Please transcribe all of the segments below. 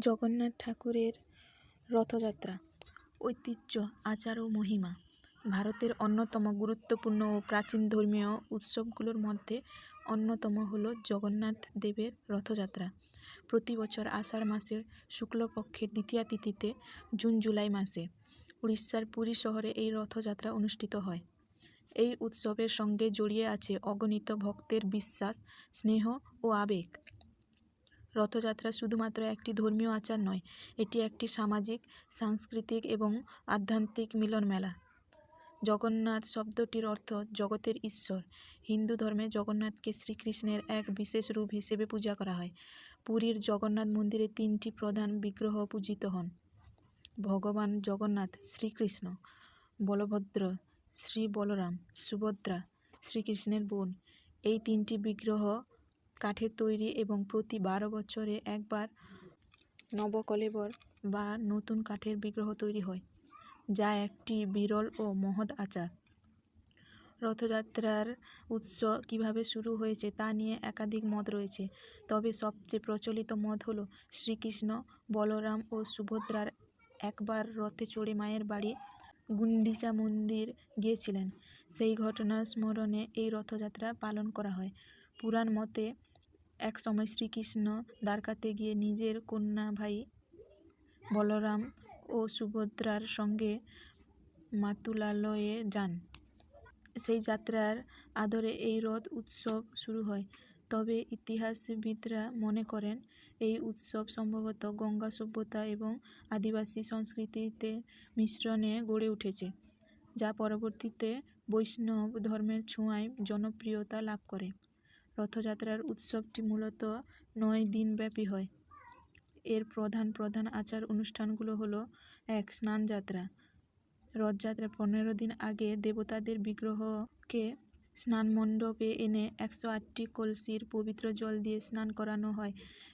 জগন্নাথ ঠাকুরের রথযাত্রা, ঐতিহ্য, আচার ও মহিমা ভারতের অন্যতম গুরুত্বপূর্ণ ও প্রাচীন ধর্মীয় উৎসবগুলোর মধ্যে অন্যতম হল জগন্নাথ দেবের রথযাত্রা। প্রতি বছর আষাঢ় মাসের শুক্লপক্ষের দ্বিতীয়া তিথিতে জুন জুলাই মাসে উড়িষ্যার পুরী শহরে এই রথযাত্রা অনুষ্ঠিত হয়। এই উৎসবের সঙ্গে জড়িয়ে আছে অগণিত ভক্তের বিশ্বাস, স্নেহ ও আবেগ। রথযাত্রা শুধুমাত্র একটি ধর্মীয় আচার নয়, এটি একটি সামাজিক, সাংস্কৃতিক এবং আধ্যাত্মিক মিলন মেলা জগন্নাথ শব্দটির অর্থ জগতের ঈশ্বর। হিন্দু ধর্মে জগন্নাথকে শ্রীকৃষ্ণের এক বিশেষ রূপ হিসেবে পূজা করা হয়। পুরীর জগন্নাথ মন্দিরে তিনটি প্রধান বিগ্রহ পূজিত হন। ভগবান জগন্নাথ শ্রীকৃষ্ণ, বলভদ্র শ্রী বলরাম, সুভদ্রা শ্রীকৃষ্ণের বোন। এই তিনটি বিগ্রহ কাঠের তৈরি এবং প্রতি বারো বছরে একবার নবকলেবর বা নতুন কাঠের বিগ্রহ তৈরি হয়, যা একটি বিরল ও মহৎ আচার। রথযাত্রার উৎস কীভাবে শুরু হয়েছে তা নিয়ে একাধিক মত রয়েছে, তবে সবচেয়ে প্রচলিত মত হল শ্রীকৃষ্ণ, বলরাম ও সুভদ্রার একবার রথে চড়ে মায়ের বাড়ি গুন্ডিচা মন্দির গিয়েছিলেন। সেই ঘটনা স্মরণে এই রথযাত্রা পালন করা হয়। পুরাণ মতে এক সময় শ্রীকৃষ্ণ দ্বারকাতে গিয়ে নিজের কন্যা ভাই বলরাম ও সুভদ্রার সঙ্গে মাতুলালয়ে যান। সেই যাত্রার আদরে এই রথ উৎসব শুরু হয়। তবে ইতিহাসবিদরা মনে করেন, এই উৎসব সম্ভবত গঙ্গা সভ্যতা এবং আদিবাসী সংস্কৃতিতে মিশ্রণে গড়ে উঠেছে, যা পরবর্তীতে বৈষ্ণব ধর্মের ছোঁয়ায় জনপ্রিয়তা লাভ করে। রথযাত্রার উৎসবটি মূলত নয় দিনব্যাপী হয়। এর প্রধান প্রধান আচার অনুষ্ঠানগুলো হলো, এক, স্নানযাত্রা। রথযাত্রা পনেরো দিন আগে দেবতাদের বিগ্রহকে স্নানমণ্ডপে এনে একশো আটটি কলসির পবিত্র জল দিয়ে স্নান করানো হয়।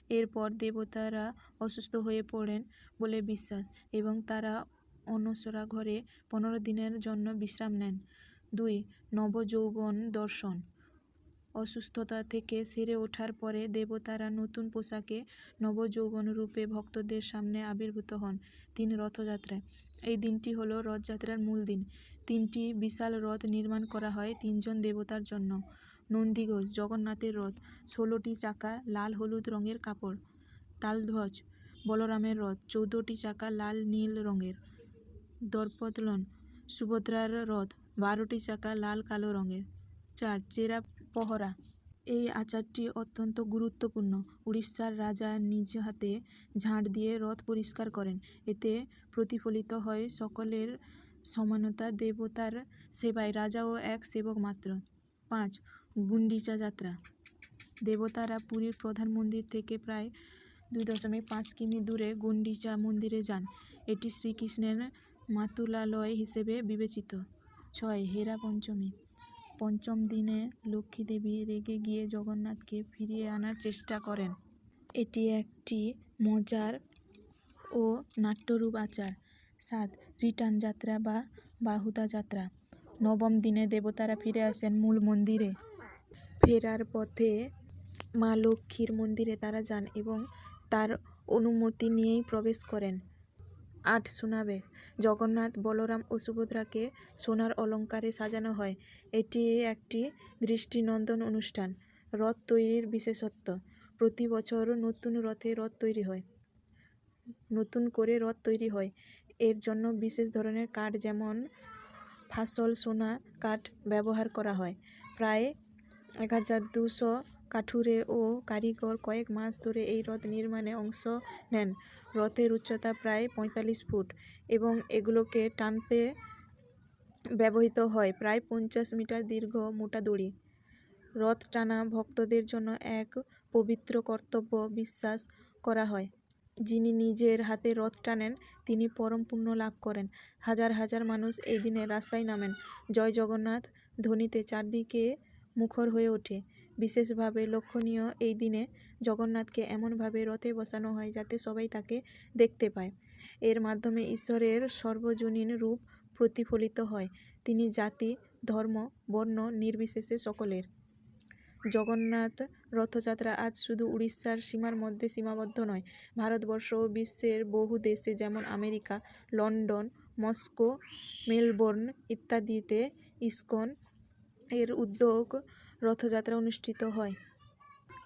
এরপর দেবতারা অসুস্থ হয়ে পড়েন বলে বিশ্বাস এবং তারা অনসরা ঘরে পনেরো দিনের জন্য বিশ্রাম নেন। দুই, নবযৌবন দর্শন। অসুস্থতা থেকে সেরে ওঠার পরে দেবতারা নতুন পোশাকে নবযৌবন রূপে ভক্তদের সামনে আবির্ভূত হন তিন রথযাত্রায়। এই দিনটি হল রথযাত্রার মূল দিন। তিনটি বিশাল রথ নির্মাণ করা হয় তিনজন দেবতার জন্য। নন্দীঘোষ, জগন্নাথের রথ, ষোলোটি চাকা লাল হলুদ রঙের কাপড়। তালধ্বজ, বলরামের রথ, চৌদ্দটি চাকা লাল নীল রঙের। দর্পদলন সুভদ্রার রথ, বারোটি চাকা লাল কালো রঙের। চার চেরা পহরা। এই আচারটি অত্যন্ত গুরুত্বপূর্ণ। উড়িষ্যার রাজা নিজ হাতে ঝাঁট দিয়ে রথ পরিষ্কার করেন। এতে প্রতিফলিত হয় সকলের সমানতা, দেবতার সেবায়। রাজাও এক সেবক মাত্র। পাঁচ গুন্ডিচা যাত্রা। দেবতারা পুরীর প্রধান মন্দির থেকে প্রায় দুই দশমিক পাঁচ কিমি দূরে গুন্ডিচা মন্দিরে যান। এটি শ্রীকৃষ্ণের মাতুলালয় হিসেবে বিবেচিত। ছয়, হেরা পঞ্চমী। পঞ্চম দিনে লক্ষ্মী দেবী রেগে গিয়ে জগন্নাথকে ফিরিয়ে আনার চেষ্টা করেন। এটি একটি মজার ও নাট্যরূপ আচার। সাত, রিটার্ন যাত্রা বা বাহুদা যাত্রা। নবম দিনে দেবতারা ফিরে আসেন মূল মন্দিরে। ফেরার পথে মা লক্ষ্মীর মন্দিরে তারা যান এবং তার অনুমতি নিয়েই প্রবেশ করেন। আট শোনাবে। জগন্নাথ বলরাম ও সুভদ্রাকে সোনার অলঙ্কারে সাজানো হয়। এটি একটি দৃষ্টিনন্দন অনুষ্ঠান, রথ তৈরির বিশেষত্ব। প্রতি বছর নতুন রথে রথ তৈরি হয়। নতুন করে রথ তৈরি হয়। এর জন্য বিশেষ ধরনের কাঠ যেমন ফাসল, সোনা কাঠ ব্যবহার করা হয়। প্রায় এক হাজার দুশো কাঠুরে ও কারিগর কয়েক মাস ধরে এই রথ নির্মাণে অংশ নেন। রথের উচ্চতা প্রায় পঁয়তাল্লিশ ফুট এবং এগুলোকে টানতে ব্যবহৃত হয়, প্রায় পঞ্চাশ মিটার দীর্ঘ মোটা দড়ি। রথ টানা ভক্তদের জন্য এক পবিত্র কর্তব্য বিশ্বাস করা হয়। যিনি নিজের হাতে রথ টানেন, তিনি পরম পুণ্য লাভ করেন। হাজার হাজার মানুষ এই দিনে রাস্তায় নামেন। জয় জগন্নাথ ধ্বনিতে চারদিকে মুখর হয়ে ওঠে। বিশেষভাবে লক্ষণীয় এই দিনে জগন্নাথকে এমনভাবে রথে বসানো হয় যাতে সবাই তাকে দেখতে পায়। এর মাধ্যমে ঈশ্বরের সর্বজনীন রূপ প্রতিফলিত হয়। তিনি জাতি, ধর্ম, বর্ণ নির্বিশেষে সকলের। জগন্নাথ রথযাত্রা আজ শুধু উড়িষ্যার সীমার মধ্যে সীমাবদ্ধ নয়, ভারতবর্ষ ও বিশ্বের বহু দেশে যেমন আমেরিকা, লন্ডন, মস্কো, মেলবোর্ন ইত্যাদিতে ইস্কন এর উদ্যোগ রথযাত্রা অনুষ্ঠিত হয়।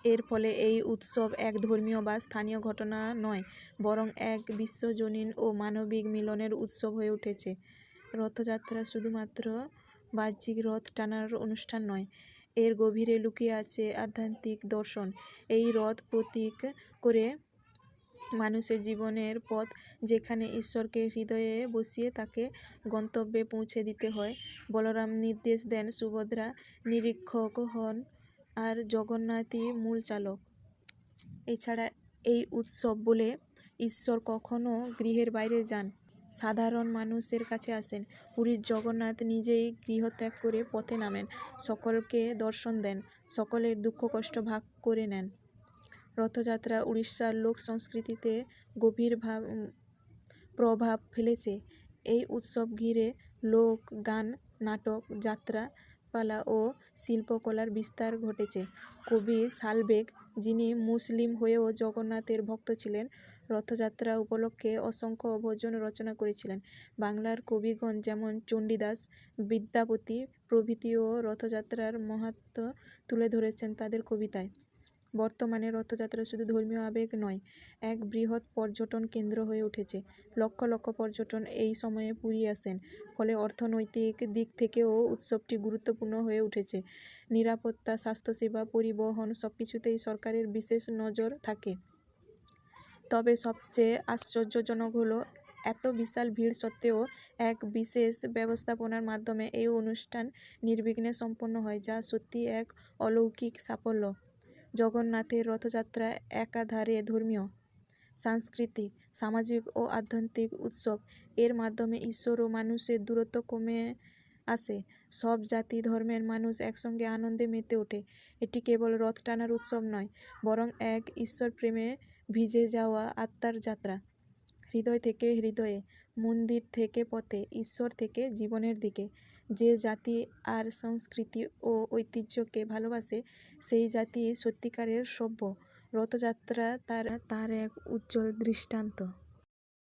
এর ফলে এই উৎসব এক ধর্মীয় বা স্থানীয় ঘটনা নয়, বরং এক বিশ্বজনীন ও মানবিক মিলনের উৎসব হয়ে উঠেছে। রথযাত্রা শুধুমাত্র বাহ্যিক রথ টানার অনুষ্ঠান নয়, এর গভীরে লুকিয়ে আছে আধ্যাত্মিক দর্শন। এই রথ প্রতীক করে মানুষের জীবনের পথ যেখানে ঈশ্বরকে হৃদয়ে বসিয়ে তাকে গন্তব্যে পৌঁছে দিতে হয়। বলরাম নির্দেশ দেন সুভদ্রা নিরীক্ষক হন আর জগন্নাথই মূল চালক। এছাড়া এই উৎসব বলে ঈশ্বর কখনো গৃহের বাইরে যান, সাধারণ মানুষের কাছে আসেন। পুরীর জগন্নাথ নিজেই গৃহত্যাগ করে পথে নামেন, সকলকে দর্শন দেন, সকলের দুঃখ কষ্ট ভাগ করে নেন। রথযাত্রা উড়িষ্যার লোক সংস্কৃতিতে গভীর ভাব প্রভাব ফেলেছে। এই উৎসব ঘিরে লোক, গান, নাটক, যাত্রা, পালা ও শিল্পকলার বিস্তার ঘটেছে। কবি সালবেগ, যিনি মুসলিম হয়েও জগন্নাথের ভক্ত ছিলেন, রথযাত্রা উপলক্ষে অসংখ্য ভজন রচনা করেছিলেন। বাংলার কবিগণ যেমন চণ্ডীদাস, বিদ্যাপতি প্রভৃতিও রথযাত্রার মাহাত্ম্য তুলে ধরেছেন তাদের কবিতায়। বর্তমানে রথযাত্রা শুধু ধর্মীয় আবেগ নয়, এক বৃহৎ পর্যটন কেন্দ্র হয়ে উঠেছে। লক্ষ লক্ষ পর্যটন এই সময়ে পুরী আসেন, ফলে অর্থনৈতিক দিক থেকেও উৎসবটি গুরুত্বপূর্ণ হয়ে উঠেছে। নিরাপত্তা, স্বাস্থ্যসেবা, পরিবহন সব কিছুতেই সরকারের বিশেষ নজর থাকে। তবে সবচেয়ে আশ্চর্যজনক হলো, এত বিশাল ভিড় সত্ত্বেও এক বিশেষ ব্যবস্থাপনার মাধ্যমে এই অনুষ্ঠান নির্বিঘ্নে সম্পন্ন হয়, যা সত্যি এক অলৌকিক সাফল্য। জগন্নাথের রথযাত্রা একাধারে ধর্মীয়, সাংস্কৃতিক, সামাজিক ও আধ্যাত্মিক উৎসব। এর মাধ্যমে ঈশ্বর ও মানুষের দূরত্ব কমে আসে। সব জাতি ধর্মের মানুষ একসঙ্গে আনন্দে মেতে ওঠে। এটি কেবল রথ টানার উৎসব নয়, বরং এক ঈশ্বর প্রেমে ভিজে যাওয়া আত্মার যাত্রা। হৃদয় থেকে হৃদয়ে, মন্দির থেকে পথে, ঈশ্বর থেকে জীবনের দিকে। যে জাতি আর সংস্কৃতি ও ঐতিহ্যকে ভালোবাসে, সেই জাতি সত্যিকারের সভ্য। রথযাত্রা তার তার এক উজ্জ্বল দৃষ্টান্ত।